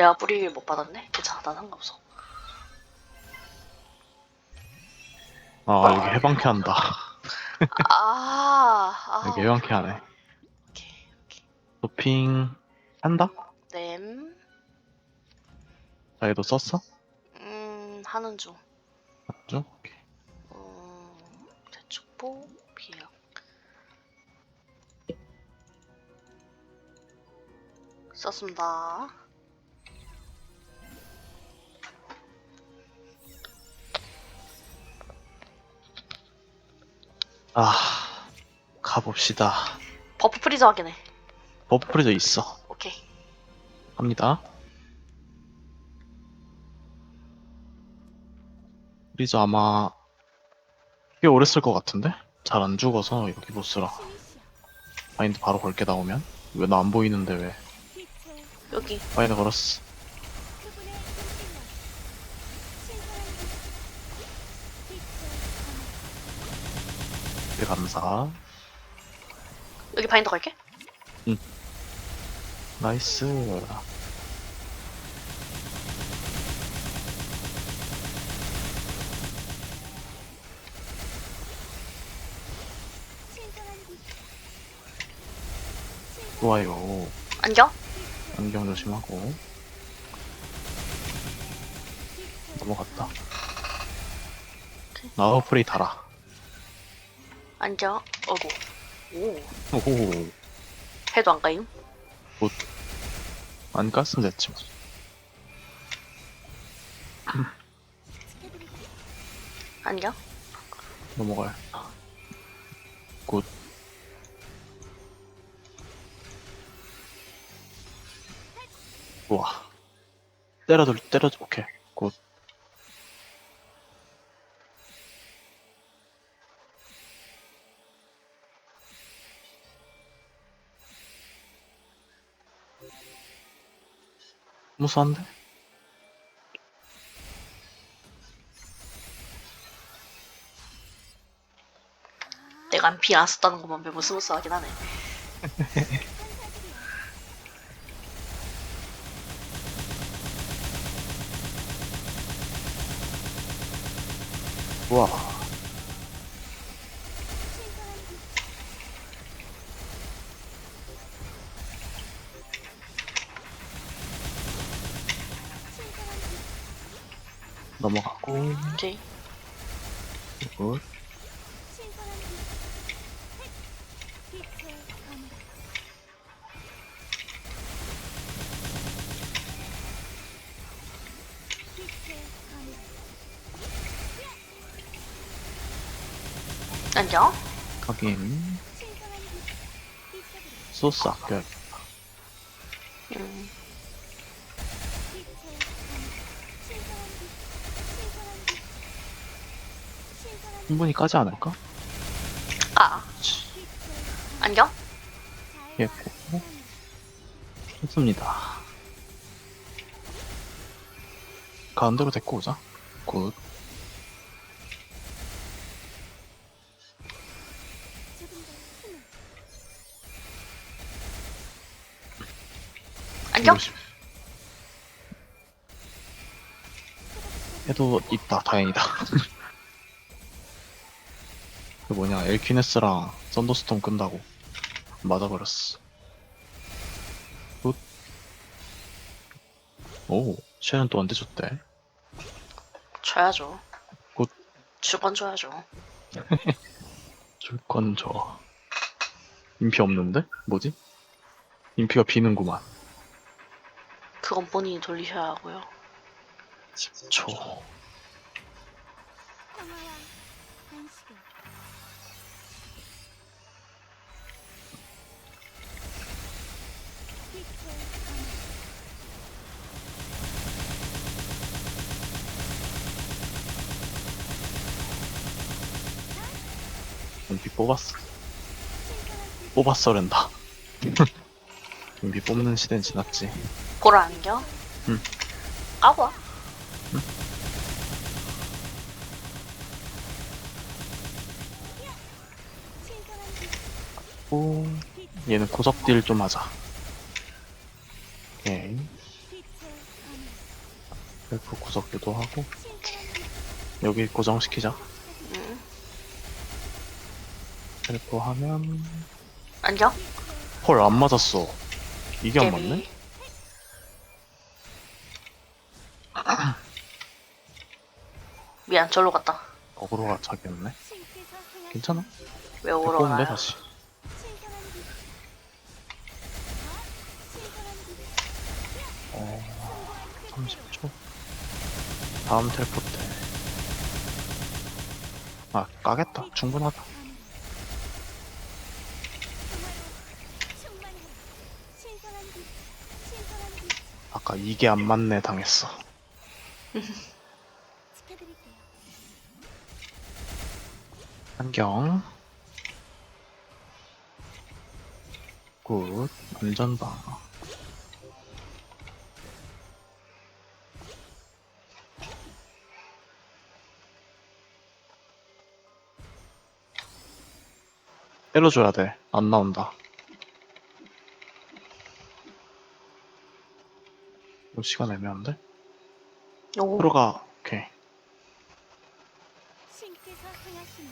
내가 뿌리를 못 받았네? 괜찮아, 난 상관없어. 아 여기 해방케 한다. 아, 아. 여기 해방케 하네. 오케이, 오케이. 도핑 한다? 램, 자 얘도 썼어? 음, 하는 중. 맞죠? 오케이. 음, 대축보, 비약. 썼습니다. 아 가봅시다. 버프 프리저 확인해. 버프 프리저 있어. 오케이. 합니다. 프리저 아마 꽤 오래 쓸 것 같은데? 잘 안 죽어서 여기 보스라. 마인드 바로 걸게 나오면? 왜 나 안 보이는데 왜? 여기. 마인드 걸었어. 감사. 여기 바인더 갈게. 나이스. 좋아요. 안경? 안경 조심하고. 넘어갔다. 나우 프레이 달아. 안경. 어구. 오. 오호. 해도 안 가임? 안 깠으면 됐지 뭐. 안경? 넘어갈. 굿. 우와. 때려도, 때려도, 오케이. 굿. 무수한데? 내가 비안 썼다는 것만 매우 스무스하긴 하네. 우와. 넘어가고, 오케이. 굿. 안경? 확인. 소스 아껴야겠다. 음. 충분히 까지 않을까? 아. 안경? 예고. 좋습니다. 가운데로 데리고 오자. 굿. 안경? 해도 있다. 다행이다. 그 뭐냐 엘퀴네스랑 썬더스톰 끈다고 맞아버렸어. 굿. 오, 쉐는 또 언제 줬대? 줘야죠. 굿. 주건 줘야죠. 줄건 줘. 인피 없는데? 뭐지? 인피가 비는구만. 그건 본인이 돌리셔야 하고요. 10초. 인피 뽑았어. 뽑았어랜다. 인피 뽑는 시대는 지났지. 보라 안경? 응. 오, 얘는 고적 딜좀 하자. 오케이. 셀프 구석 유도 하고 여기 고정시키자 응. 셀프 하면 안녕? 헐안 맞았어 이게 안 깨비. 맞네? 미안, 절로 갔다. 어그로가 자기였네 괜찮아 왜 데리고 돼 오러나요? 다시 어 30초 다음 텔포 때아 까겠다. 충분하다. 아까 이게 안 맞네 당했어. 안경. 굿. 안전방 때려줘야 돼. 안 나온다. 이거 시간 애매한데? 오, 들어가. 오케이. 신께서 행하시는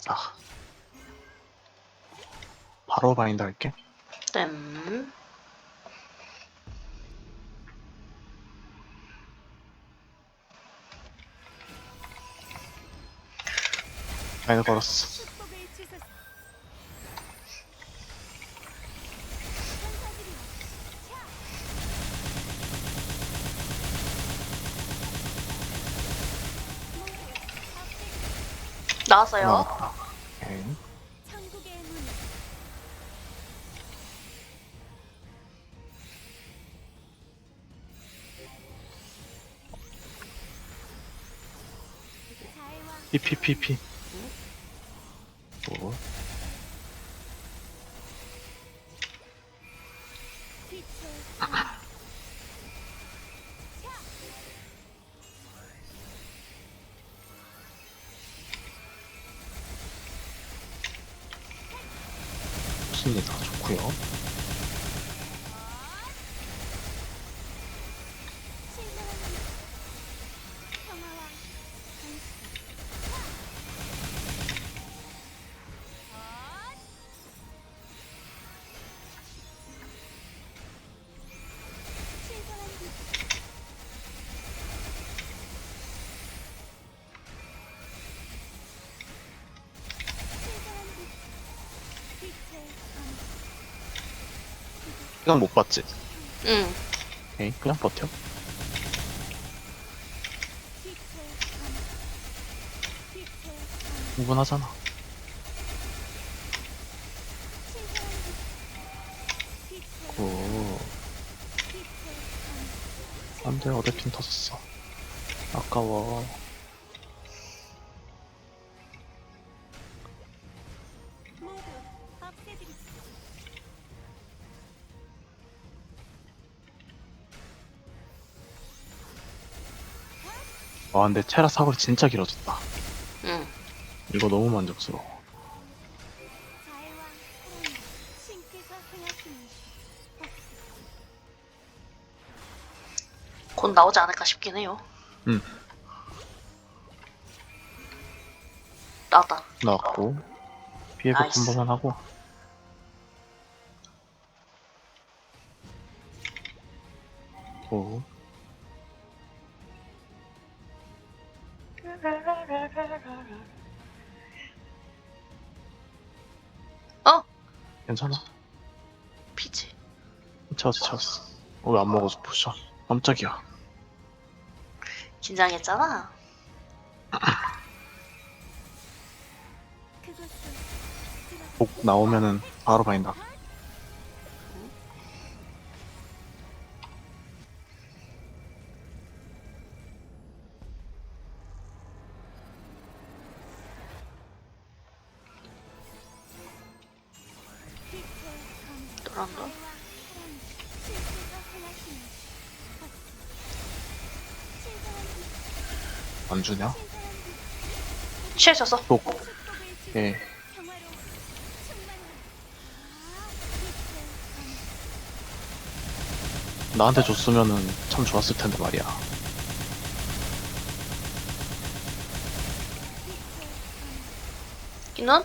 가자. 바로 바인드 할게. 땜. 바인드 걸었어. 나왔어요. 나 PPPP. 굿. 시간 못 봤지? 응. 오케이. 그냥 버텨. 충분하잖아. 안식 안 돼, 어대핀 터졌어. 아까워. 와, 근데 체라 사거리 진짜 길어졌다. 응. 이거 너무 만족스러워. 곧 나오지 않을까 싶긴 해요. 응. 나왔다. 나왔고. 피해복 나이스. 한 번만 하고. 어? 괜찮아. 피지. 채웠어, 채웠어. 어, 왜안 먹어서 부셔? 깜짝이야. 긴장했잖아. 복 나오면은 바로 바인다. 안 주냐? 취해졌어. 축복을 주고 예. 나한테 줬으면은 참 좋았을 텐데 말이야. 밤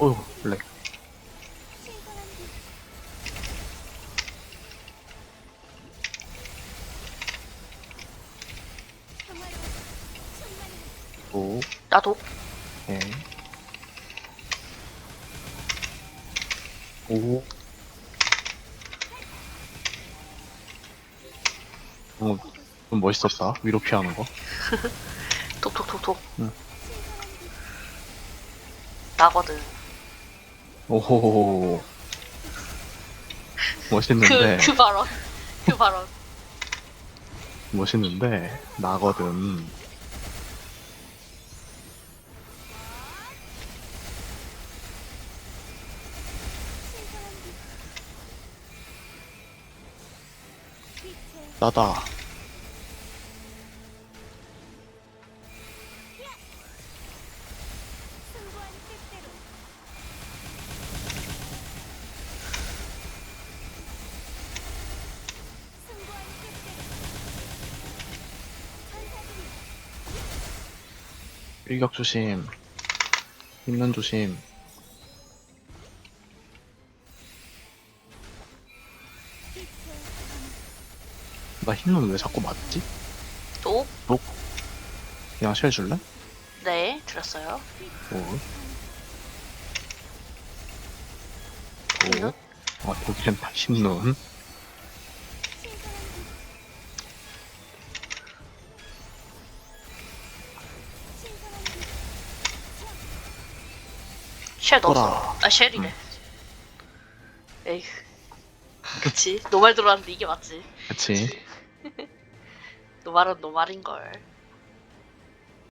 어휴, 블랙. 신선한 빛 평화로 충만한 또, 나도. 예. 오. 어, 좀 멋있었다. 위로 피하는 거. 톡톡톡톡. 응. 나거든. 오호호호. 그, 멋있는데, 그 발언. 그 발언. 멋있는데, 나거든. 나다. 일격 조심. 있는 조심. 나 힘은 왜 자꾸 맞지? 또? 그냥 쉘 줄래? 네, 들었어요. 오. 오. 아, 신선한 빛쉘 넣었어. 아, 쉘이네. 에휴. 그치. 노말 들어왔는데 이게 맞지. 그치. 노말은 노말인걸.